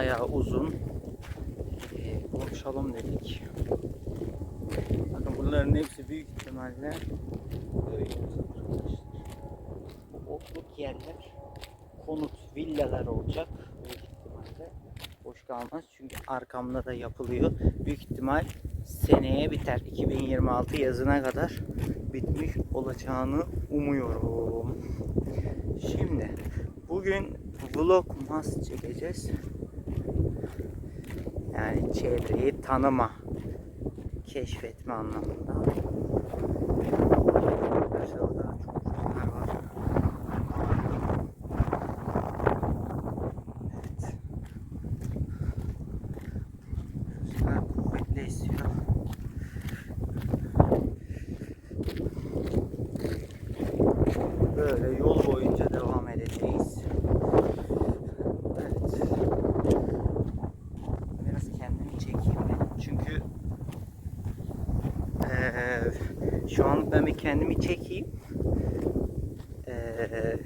Bayağı uzun. Ee, konuşalım dedik. Bakın bunların hepsi büyük ihtimalle böyle otluk yerler konut, villalar olacak büyük ihtimalle. Boş kalmaz çünkü arkamda da yapılıyor. Büyük ihtimal seneye biter. 2026 yazına kadar bitmiş olacağını umuyorum. Şimdi bugün vlogmas çekeceğiz. Yani çevreyi tanıma, keşfetme anlamında. Arkadaşlar daha çok rüzgar var. Evet. Rüzgar kuvvetli esiyor. Böyle yol boyunca devam edeceğiz. Evet. Biraz kendimi çekeyim ben. Çünkü eee, şu an ben bir kendimi çekeyim. Eee,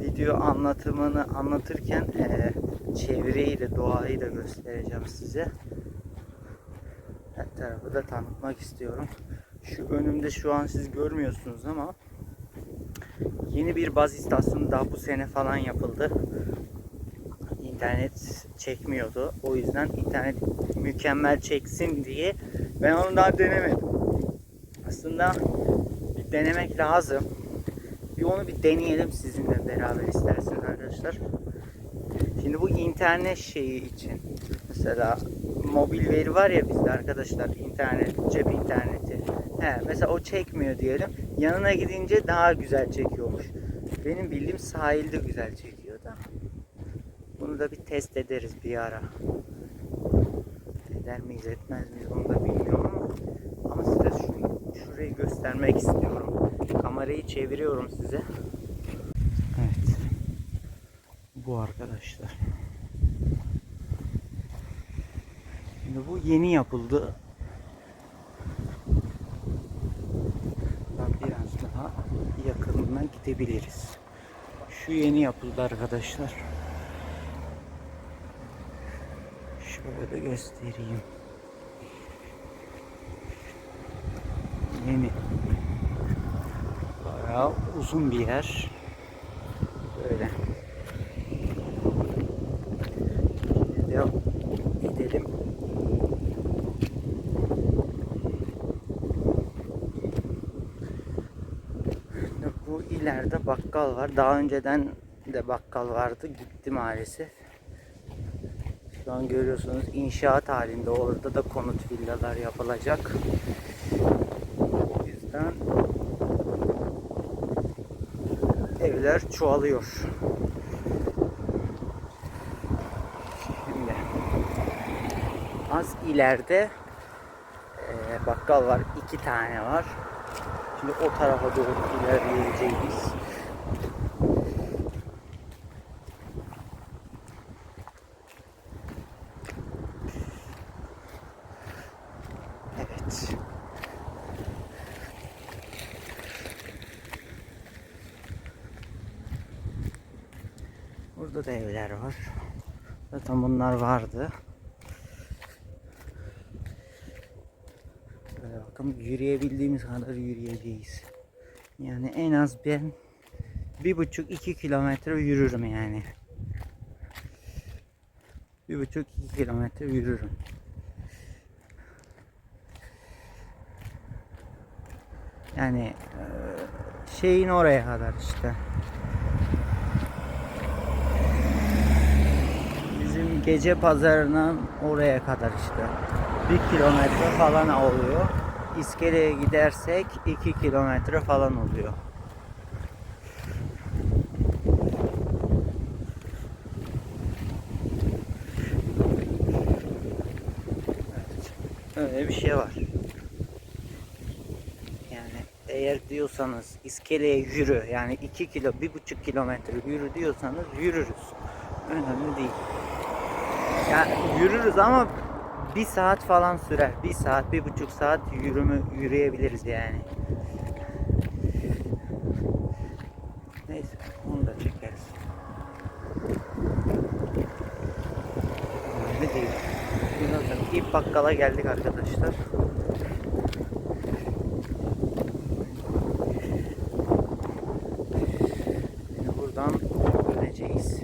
video anlatımını anlatırken eee, çevreyi doğayı da göstereceğim size. Her tarafı da tanıtmak istiyorum. Şu önümde şu an siz görmüyorsunuz ama yeni bir baz istasyonu daha bu sene falan yapıldı. İnternet çekmiyordu. O yüzden internet mükemmel çeksin diye ben onu daha denemedim. Aslında bir denemek lazım. Bir onu bir deneyelim sizinle beraber isterseniz arkadaşlar. Şimdi bu internet şeyi için mesela mobil veri var ya bizde arkadaşlar internet, cep interneti. He, mesela o çekmiyor diyelim. Yanına gidince daha güzel çekiyormuş. Benim bildiğim sahilde güzel çekiyor da. Bunu da bir test ederiz bir ara. Eder miyiz etmez miyiz onu da bilmiyorum ama ama size şurayı göstermek istiyorum. Kamerayı çeviriyorum size. Evet. Bu arkadaşlar. Şimdi bu yeni yapıldı. Biraz daha yakınına gidebiliriz. Şu yeni yapıldı arkadaşlar. Şöyle göstereyim. Yeni. Bayağı uzun bir yer. Böyle. Devam Bu ileride bakkal var. Daha önceden de bakkal vardı. Gitti maalesef. Şu an görüyorsunuz inşaat halinde. Orada da konut villalar yapılacak. O yüzden evler çoğalıyor. Şimdi az ileride e, bakkal var. iki tane var. Şimdi o tarafa doğru ilerleyeceğiz. Evet. Burada da evler var. Zaten bunlar vardı. Böyle bakın yürüyebildiğimiz kadar yürüyeceğiz. Yani en az ben bir buçuk iki kilometre yürürüm yani. Bir buçuk iki kilometre yürürüm. Yani şeyin oraya kadar işte. Gece pazarının oraya kadar işte. Bir kilometre falan oluyor. İskele'ye gidersek iki kilometre falan oluyor. Öyle bir şey var. Yani eğer diyorsanız iskeleye yürü yani 2 kilo 1,5 kilometre yürü diyorsanız yürürüz. Önemli değil. Yani yürürüz ama bir saat falan sürer. Bir saat, bir buçuk saat yürümü yürüyebiliriz yani. Neyse onu da çekeriz. Önemli değil. Birazdan ilk bakkala geldik arkadaşlar. Şimdi buradan döneceğiz.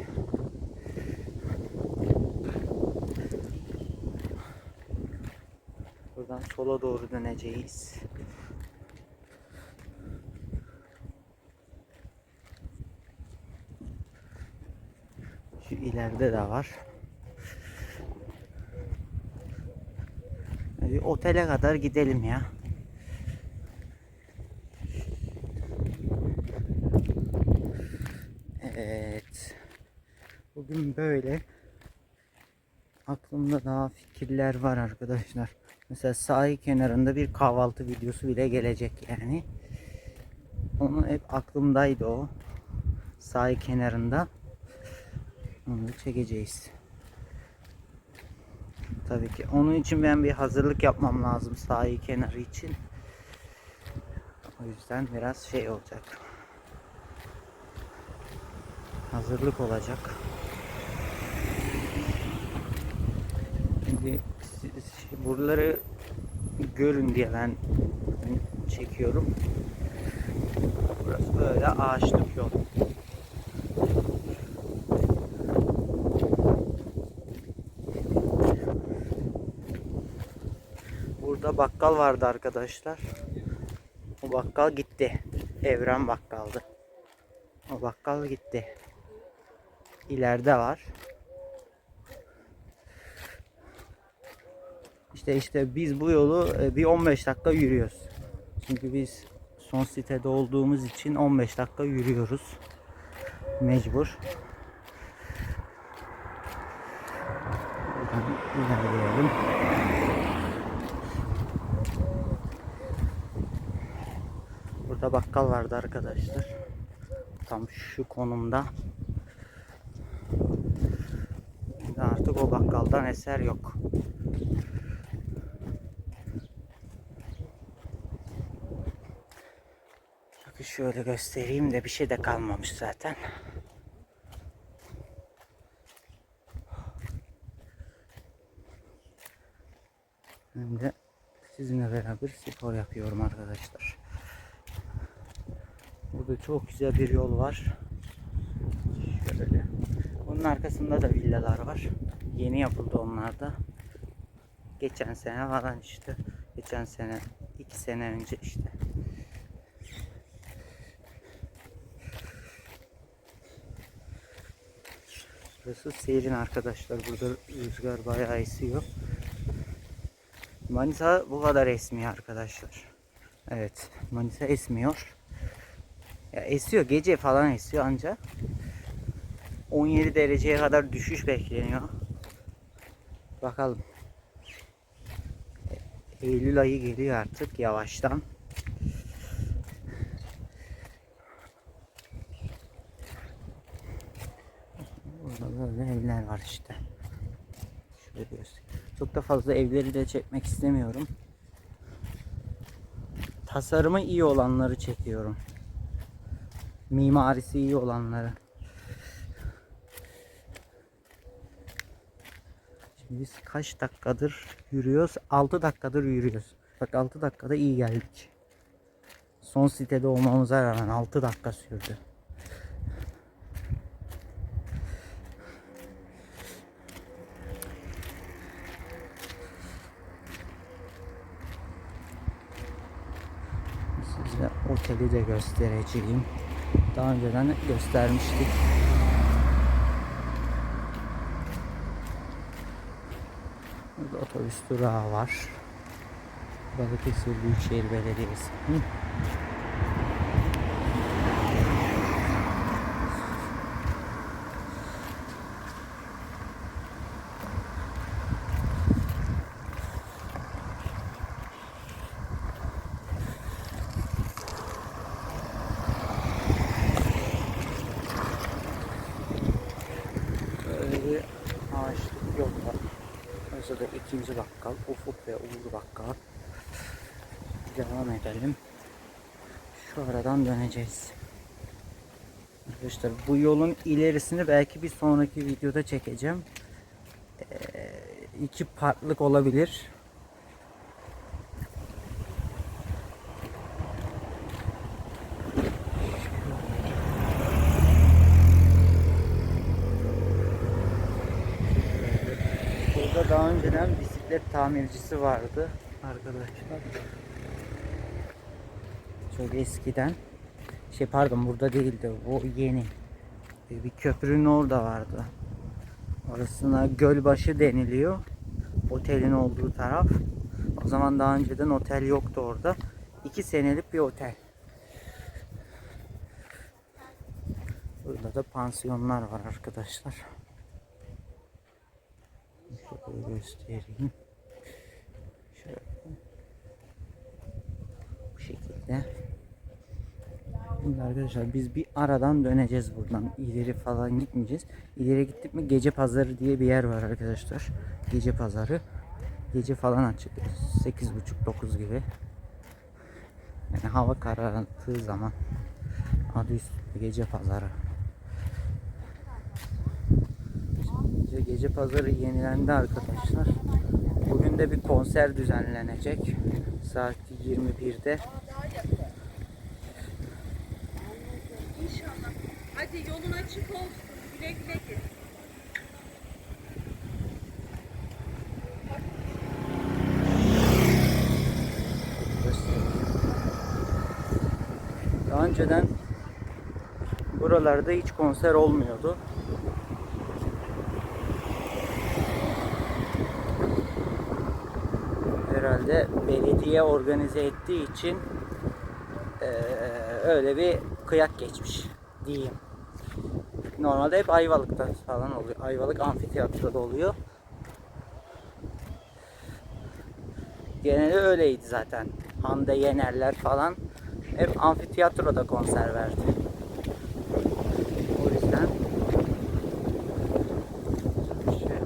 Buradan sola doğru döneceğiz. Şu ileride de var. Bir otele kadar gidelim ya. Evet. Bugün böyle. Aklımda daha fikirler var arkadaşlar. Mesela sahil kenarında bir kahvaltı videosu bile gelecek yani. Onu hep aklımdaydı o. Sahil kenarında. Onu çekeceğiz. Tabii ki. Onun için ben bir hazırlık yapmam lazım sahil kenarı için. O yüzden biraz şey olacak. Hazırlık olacak. Şimdi buraları görün diye ben çekiyorum. Burası böyle ağaçlık yol. Burada bakkal vardı arkadaşlar. O bakkal gitti. Evren bakkaldı. O bakkal gitti. İleride var. İşte işte biz bu yolu e, bir 15 dakika yürüyoruz. Çünkü biz son sitede olduğumuz için 15 dakika yürüyoruz. Mecbur. Buradan ilerleyelim. Burada bakkal vardı arkadaşlar. Tam şu konumda. Artık o bakkaldan eser yok. Bakın şöyle göstereyim de bir şey de kalmamış zaten. De sizinle beraber spor yapıyorum arkadaşlar. Burada çok güzel bir yol var. Şöyle. Onun arkasında da villalar var. Yeni yapıldı onlar da. Geçen sene falan işte. Geçen sene, iki sene önce işte. Burası serin arkadaşlar. Burada rüzgar bayağı esiyor. Manisa bu kadar esmiyor arkadaşlar. Evet, Manisa esmiyor. Ya esiyor, gece falan esiyor ancak 17 dereceye kadar düşüş bekleniyor. Bakalım. Eylül ayı geliyor artık yavaştan. Burada böyle evler var işte. Şöyle göstereyim. Çok da fazla evleri de çekmek istemiyorum. Tasarımı iyi olanları çekiyorum. Mimarisi iyi olanları. Şimdi biz kaç dakikadır yürüyoruz? 6 dakikadır yürüyoruz. Bak 6 dakikada iyi geldik. Son sitede olmamıza rağmen 6 dakika sürdü. Oteli de göstereceğim. Daha önceden göstermiştik. Burada otobüs durağı var. Balıkesir Büyükşehir Belediyesi. Hı. Burada ikinci bakkal Ufuk ve Uğur bakkal. Devam edelim. Şu aradan döneceğiz. Arkadaşlar bu yolun ilerisini belki bir sonraki videoda çekeceğim. Ee, iki partlık olabilir. Burada daha önceden bisiklet tamircisi vardı arkadaşlar. Çok eskiden. Şey pardon burada değildi. O yeni. Ee, Bir köprünün orada vardı. Orasına Gölbaşı deniliyor. Otelin olduğu taraf. O zaman daha önceden otel yoktu orada. İki senelik bir otel. Burada da pansiyonlar var arkadaşlar. Şöyle göstereyim. Şöyle. Bu şekilde. Şimdi arkadaşlar biz bir aradan döneceğiz buradan. İleri falan gitmeyeceğiz. İleri gittik mi gece pazarı diye bir yer var arkadaşlar. Gece pazarı. Gece falan açık. 8.30-9 gibi. Yani hava kararttığı zaman adı üstünde gece pazarı. Gece, gece pazarı yenilendi arkadaşlar. Bugün de bir konser düzenlenecek. Saat 21'de. Hadi yolun açık olsun. Güle güle git. Daha önceden buralarda hiç konser olmuyordu. Herhalde belediye organize ettiği için eee, öyle bir kıyak geçmiş diyeyim. Normalde hep Ayvalık'ta falan oluyor. Ayvalık amfiteyatroda oluyor. Genelde öyleydi zaten. Hande Yenerler falan hep amfiteyatroda konser verdi. O yüzden şey.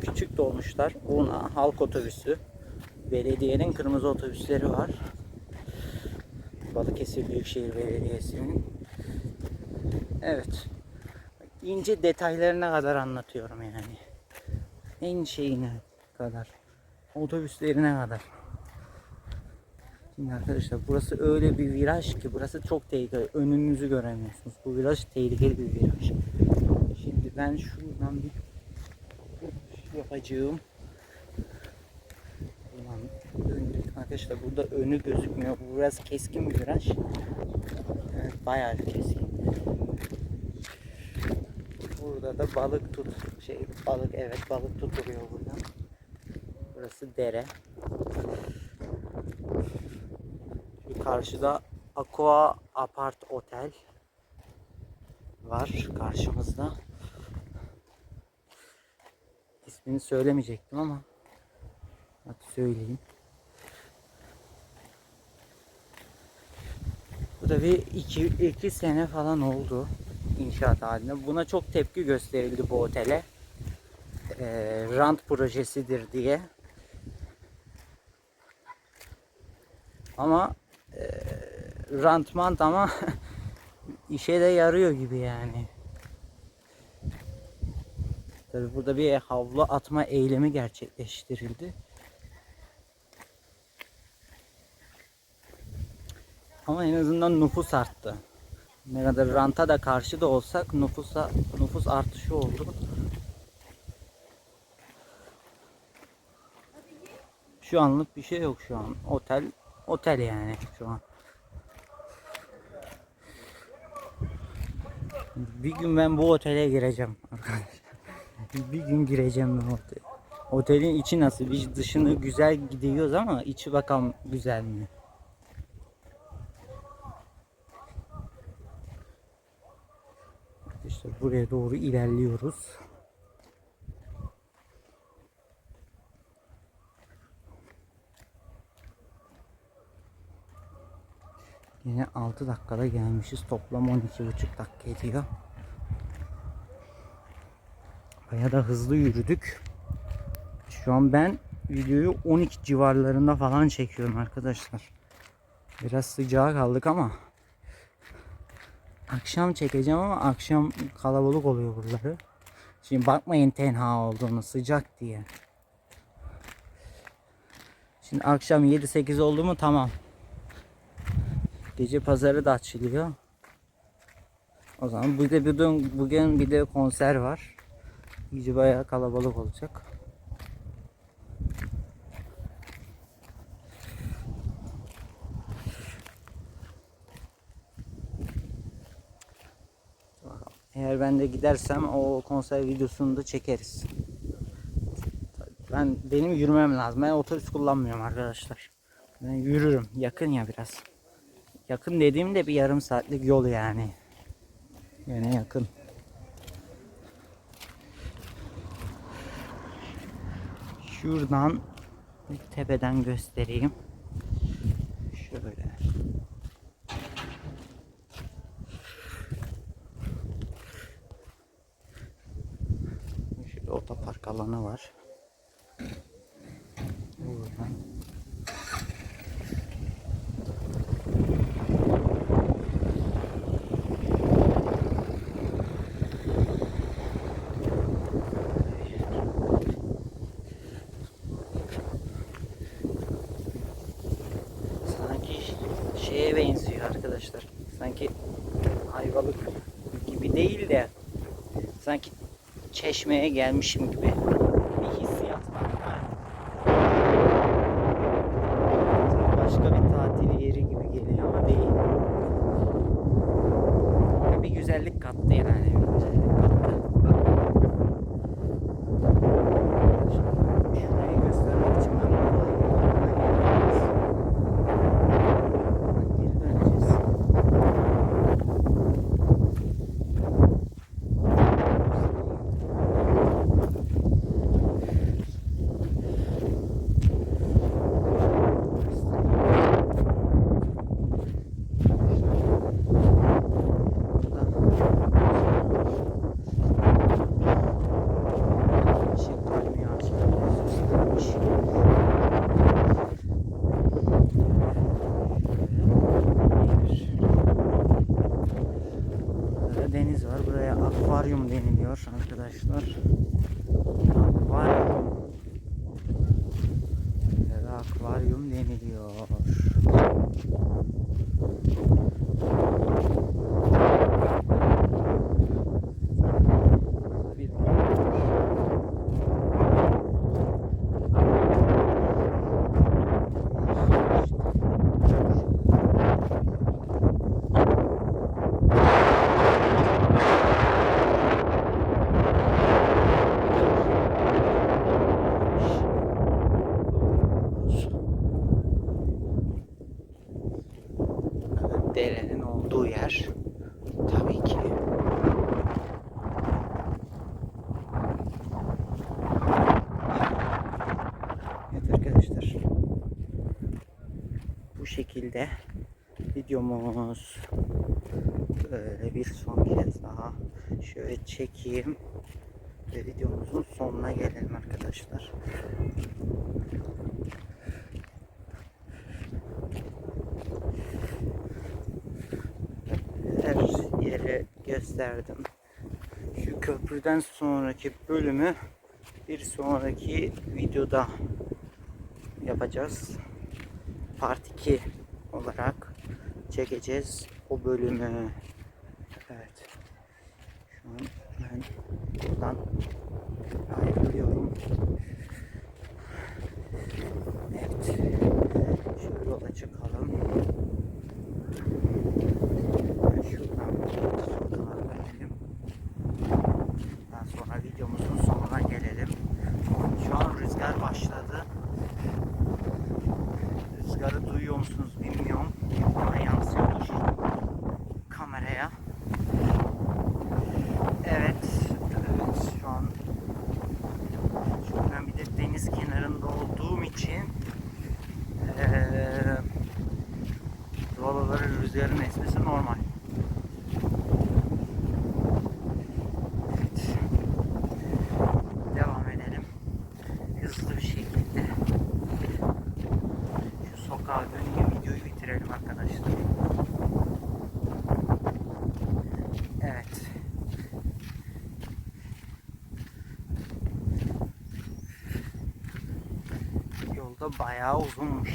Küçük dolmuşlar. Una halk otobüsü. Belediyenin kırmızı otobüsleri var. Balıkesir Büyükşehir Belediyesi'nin. Evet. İnce detaylarına kadar anlatıyorum yani. En şeyine kadar. Otobüslerine kadar. Şimdi arkadaşlar burası öyle bir viraj ki burası çok tehlikeli. Önünüzü göremiyorsunuz. Bu viraj tehlikeli bir viraj. Şimdi ben şuradan bir yapacağım. Arkadaşlar burada önü gözükmüyor. Bu biraz keskin bir viraj. Evet, bayağı keskin. Burada da balık tut şey balık evet balık tutuluyor burada. Burası dere. Şu karşıda Aqua Apart Otel var karşımızda. İsmini söylemeyecektim ama hadi söyleyeyim. Bu da bir iki, iki sene falan oldu inşaat halinde. Buna çok tepki gösterildi bu otele. Ee, rant projesidir diye. Ama e, rantmant ama işe de yarıyor gibi yani. Tabi burada bir havlu atma eylemi gerçekleştirildi. Ama en azından nüfus arttı. Ne kadar ranta da karşı da olsak nüfusa nüfus artışı oldu. Şu anlık bir şey yok şu an. Otel otel yani şu an. Bir gün ben bu otele gireceğim arkadaşlar. bir gün gireceğim ben otele. Otelin içi nasıl? Biz dışını güzel gidiyoruz ama içi bakalım güzel mi? İşte buraya doğru ilerliyoruz. Yine 6 dakikada gelmişiz. Toplam 12,5 dakika ediyor. Baya da hızlı yürüdük. Şu an ben videoyu 12 civarlarında falan çekiyorum arkadaşlar. Biraz sıcağa kaldık ama akşam çekeceğim ama akşam kalabalık oluyor buraları. Şimdi bakmayın tenha olduğunu sıcak diye. Şimdi akşam 7-8 oldu mu tamam. Gece pazarı da açılıyor. O zaman bir de bugün, bugün bir de konser var. İyice bayağı kalabalık olacak. Ben de gidersem o konser videosunu da çekeriz. Ben benim yürümem lazım. Ben otobüs kullanmıyorum arkadaşlar. Ben yürürüm. Yakın ya biraz. Yakın dediğimde bir yarım saatlik yol yani. Yine yakın. Şuradan tepeden göstereyim. Alanı var. Buradan. Sanki şeye benziyor arkadaşlar. Sanki Ayvalık gibi değil de sanki çeşmeye gelmişim gibi güzellik kattı yani. Videomuz böyle bir son kez daha şöyle çekeyim ve videomuzun sonuna gelelim arkadaşlar. her yere gösterdim. Şu köprüden sonraki bölümü bir sonraki videoda yapacağız. Part 2 olarak çekeceğiz o bölümü. Evet. Şu an ben buradan bayağı uzunmuş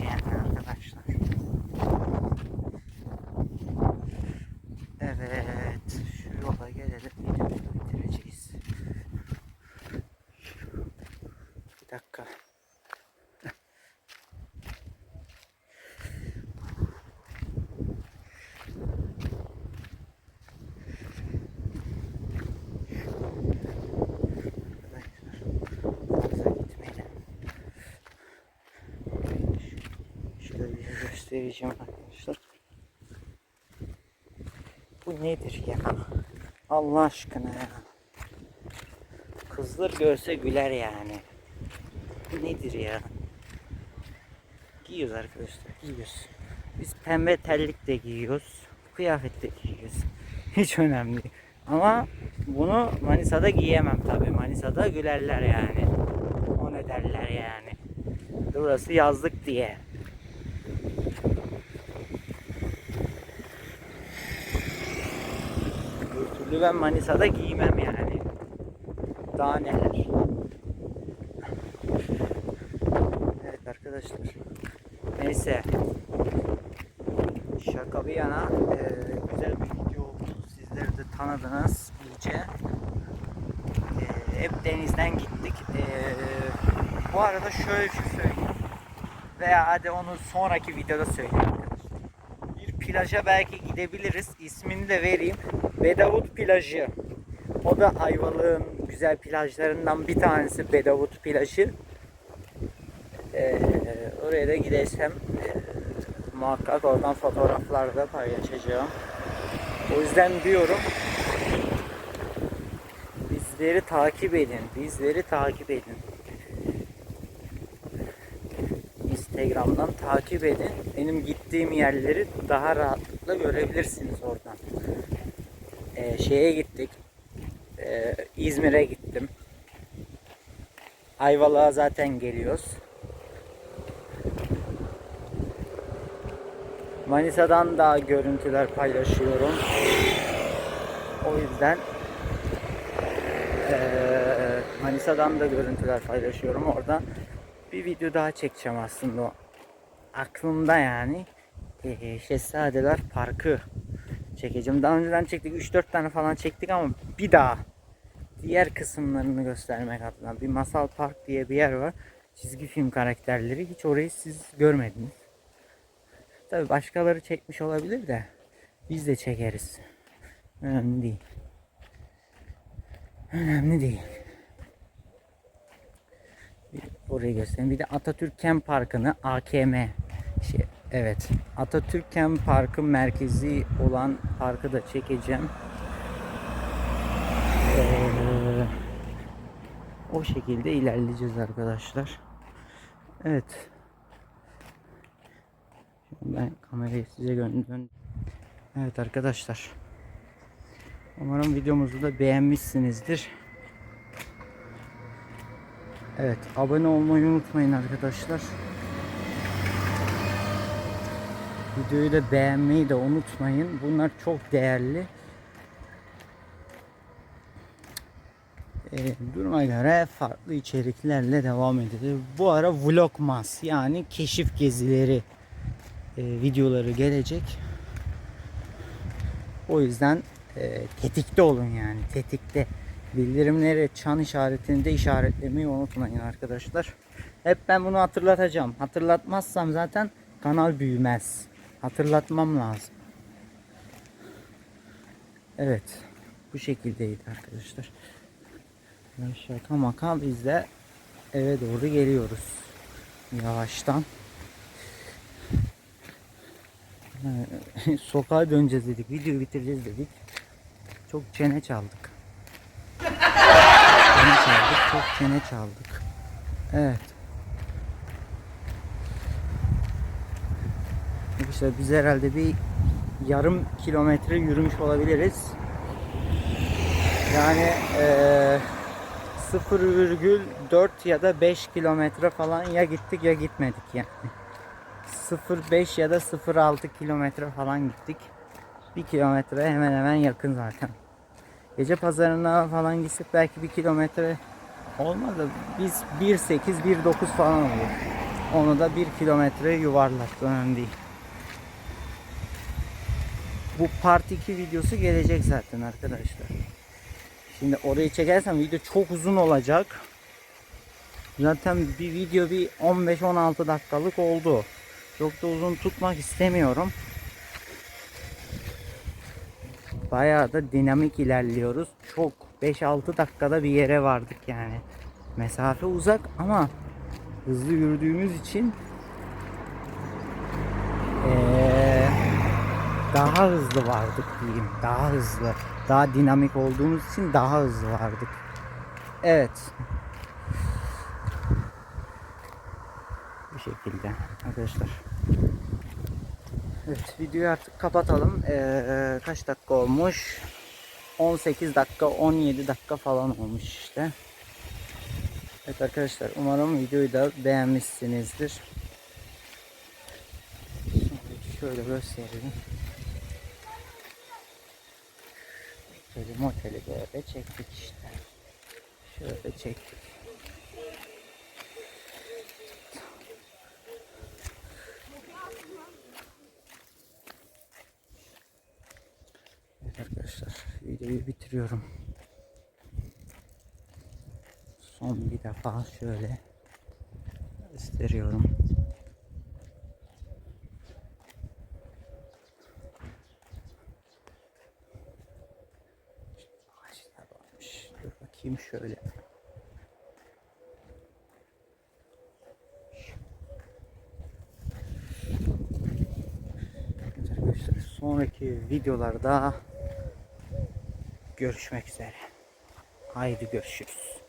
göstereceğim arkadaşlar. Bu nedir ya? Allah aşkına ya. Kızlar görse güler yani. Bu nedir ya? Giyiyoruz arkadaşlar, giyiyoruz. Biz pembe terlik de giyiyoruz. Kıyafet de giyiyoruz. Hiç önemli değil. Ama bunu Manisa'da giyemem tabii. Manisa'da gülerler yani. O ne derler yani. Burası yazlık diye. Türlü ben Manisa'da giymem yani. Daha neler. Evet arkadaşlar. Neyse. Şaka bir yana eee, güzel bir video oldu. Sizler de tanıdınız iyice. Eee, hep denizden gittik. Eee, bu arada şöyle bir şey söyleyeyim. Veya hadi onu sonraki videoda söyleyeyim arkadaşlar. Bir plaja belki gidebiliriz. İsmini de vereyim. Bedavut plajı. O da Ayvalık'ın güzel plajlarından bir tanesi Bedavut plajı. Ee, oraya da gidersem e, muhakkak oradan fotoğraflar da paylaşacağım. O yüzden diyorum bizleri takip edin. Bizleri takip edin. Instagram'dan takip edin. Benim gittiğim yerleri daha rahatlıkla görebilirsiniz oradan. Ee, şeye gittik. Ee, İzmir'e gittim. Ayvalık'a zaten geliyoruz. Manisa'dan da görüntüler paylaşıyorum. O yüzden eee, Manisa'dan da görüntüler paylaşıyorum. Oradan bir video daha çekeceğim aslında. Aklımda yani Şehzadeler Parkı çekeceğim. Daha önceden çektik 3-4 tane falan çektik ama bir daha diğer kısımlarını göstermek adına bir masal park diye bir yer var. Çizgi film karakterleri hiç orayı siz görmediniz. Tabi başkaları çekmiş olabilir de biz de çekeriz. Önemli değil. Önemli değil. Bir orayı göstereyim. Bir de Atatürk Kent Parkı'nı AKM şey, evet Atatürk Kent Parkı merkezi olan parkı da çekeceğim. Ee, o şekilde ilerleyeceğiz arkadaşlar. Evet. Şimdi ben kamerayı size gönderdim. Evet arkadaşlar. Umarım videomuzu da beğenmişsinizdir. Evet abone olmayı unutmayın arkadaşlar. Videoyu da beğenmeyi de unutmayın. Bunlar çok değerli. Ee, duruma göre farklı içeriklerle devam edilir. Bu ara vlogmas yani keşif gezileri e, videoları gelecek. O yüzden e, tetikte olun yani tetikte. Bildirimleri çan işaretini de işaretlemeyi unutmayın arkadaşlar. Hep ben bunu hatırlatacağım. Hatırlatmazsam zaten kanal büyümez. Hatırlatmam lazım. Evet. Bu şekildeydi arkadaşlar. Şaka maka biz de eve doğru geliyoruz. Yavaştan. Sokağa döneceğiz dedik. Videoyu bitireceğiz dedik. Çok çene çaldık. çene çaldık. Çok çene çaldık. Evet. İşte biz herhalde bir yarım kilometre yürümüş olabiliriz. Yani eee 0,4 ya da 5 kilometre falan ya gittik ya gitmedik yani. 0,5 ya da 0,6 kilometre falan gittik. 1 kilometre hemen hemen yakın zaten. Gece pazarına falan gitsek belki 1 kilometre olmadı. Biz 1,8 1,9 falan oluyor. Onu da 1 kilometre yuvarlak önemli değil. Bu part 2 videosu gelecek zaten arkadaşlar. Şimdi orayı çekersem video çok uzun olacak. Zaten bir video bir 15-16 dakikalık oldu. Çok da uzun tutmak istemiyorum. Bayağı da dinamik ilerliyoruz. Çok 5-6 dakikada bir yere vardık yani. Mesafe uzak ama hızlı yürüdüğümüz için daha hızlı vardık diyeyim. Daha hızlı. Daha dinamik olduğumuz için daha hızlı vardık. Evet. Bu şekilde arkadaşlar. Evet videoyu artık kapatalım. Ee, kaç dakika olmuş? 18 dakika 17 dakika falan olmuş işte. Evet arkadaşlar umarım videoyu da beğenmişsinizdir. Şimdi şöyle göstereyim. Moteli moteli böyle çektik işte. Şöyle çektik. Evet arkadaşlar videoyu bitiriyorum. Son bir defa şöyle gösteriyorum. Ağaçlar varmış. Dur bakayım şöyle. Evet arkadaşlar sonraki videolarda görüşmek üzere. Haydi görüşürüz.